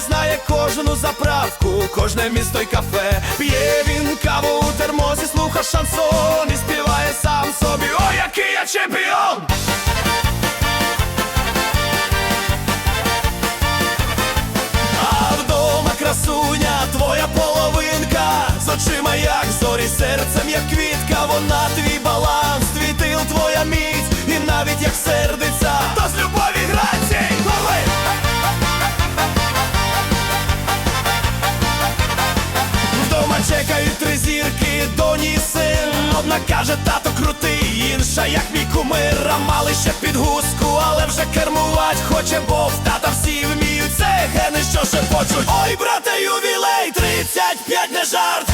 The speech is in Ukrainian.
знає кожну заправку, кожне місто й кафе. П'є він каву у термосі, слуха шансон і співає сам собі. О, який я чемпіон! А вдома красуня, твоя половинка, з очима, як зорі, серцем, як квітка, вона твій Одна каже, тато крутий, інша, як мій кумир, а мали ще підгузку, але вже кермувать хоче, бо в тата всі вміють. Це гени, що шепочуть. Ой, брате, ювілей, 35 не жарт.